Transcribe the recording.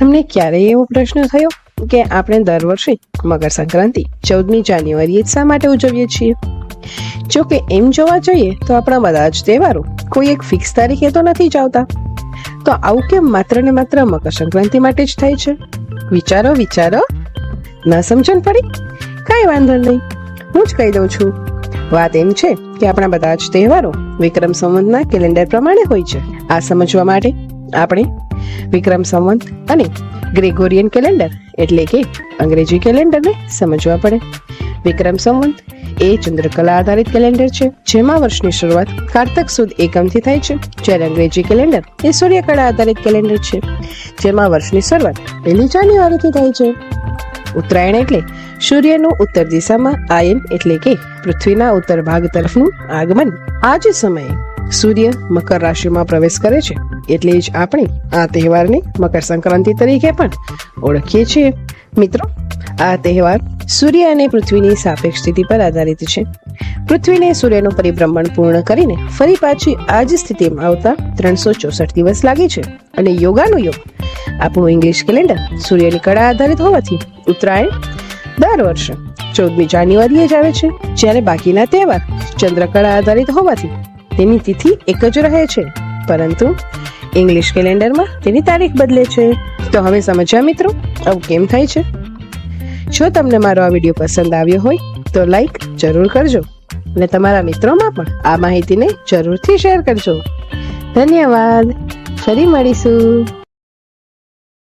તમને ક્યારેય એવો પ્રશ્ન થયો કે આપણે દર વર્ષે મકર સંક્રાંતિ ચૌદમી જાન્યુઆરીએ શા માટે ઉજવીએ છીએ? જો કે એમ જોવા જઈએ તો આપણા બધા જ તહેવારો કોઈ એક ફિક્સ તારીખે તો નથી જ આવતા. તો આવું કેમ માત્ર ને માત્ર મકર સંક્રાંતિ માટે જ થાય છે? વિચારો વિચારો. ના સમજણ પડી? કાંઈ વાંધો નહીં. હું જ કહી દઉં છું. વાત એમ છે કે આપણા બધા જ તહેવારો વિક્રમ સંવંતના કેલેન્ડર પ્રમાણે હોય છે. આ સમજવા માટે આપણે વિક્રમ સંવંત અને ગ્રેગોરિયન કેલેન્ડર, એટલે કે અંગ્રેજી કેલેન્ડરને સમજવા પડે. વિક્રમ સંવંત એ ચંદ્રકલા આધારિત કેલેન્ડર છે, જેમાં વર્ષની શરૂઆત કારતક સુદ એકમથી થાય છે, જ્યારે અંગ્રેજી કેલેન્ડર એ સૂર્યકળા આધારિત કેલેન્ડર છે, જેમાં વર્ષની શરૂઆત પહેલી જાન્યુઆરીથી થાય છે. ઉત્તરાયણ એટલે સૂર્યનું ઉત્તર દિશામાં આયન, એટલે કે પૃથ્વીના ઉત્તર ભાગ તરફનું આગમન. આ જ સમયે સૂર્ય મકર રાશિમાં પ્રવેશ કરે છે, એટલે જ આપણે આ તહેવારને મકર સંક્રાંતિ તરીકે પણ ઓળખીએ છીએ. મિત્રો, આ તહેવાર સૂર્ય અને પૃથ્વીની સાપેક્ષ સ્થિતિ પર આધારિત છે. પૃથ્વીને સૂર્યનું પરિભ્રમણ પૂર્ણ કરીને ફરી પાછી આ જ સ્થિતિમાં આવતા ત્રણસો ચોસઠ દિવસ લાગે છે અને યોગાનું યોગ આપણું ઇંગ્લિશ કેલેન્ડર સૂર્યની કળા આધારિત હોવાથી ઉત્તરાયણ દર વર્ષે ચૌદમી જાન્યુઆરીએ જ આવે છે. જ્યારે બાકીના તહેવાર ચંદ્રકળા આધારિત હોવાથી તેની તિથિ એક જ રહે છે. પરંતુ ઇંગ્લિશ કેલેન્ડરમાં તેની તારીખ બદલે છે. તો હવે સમજ્યા મિત્રો? આવું કેમ થાય છે? જો તમને મારો આ વીડિયો પસંદ આવ્યો હોય, તો લાઈક જરૂર કરજો. અને તમારા મિત્રોમાં પણ આ માહિતીને જરૂરથી શેર કરજો. ધન્યવાદ. ફરી મળીશું.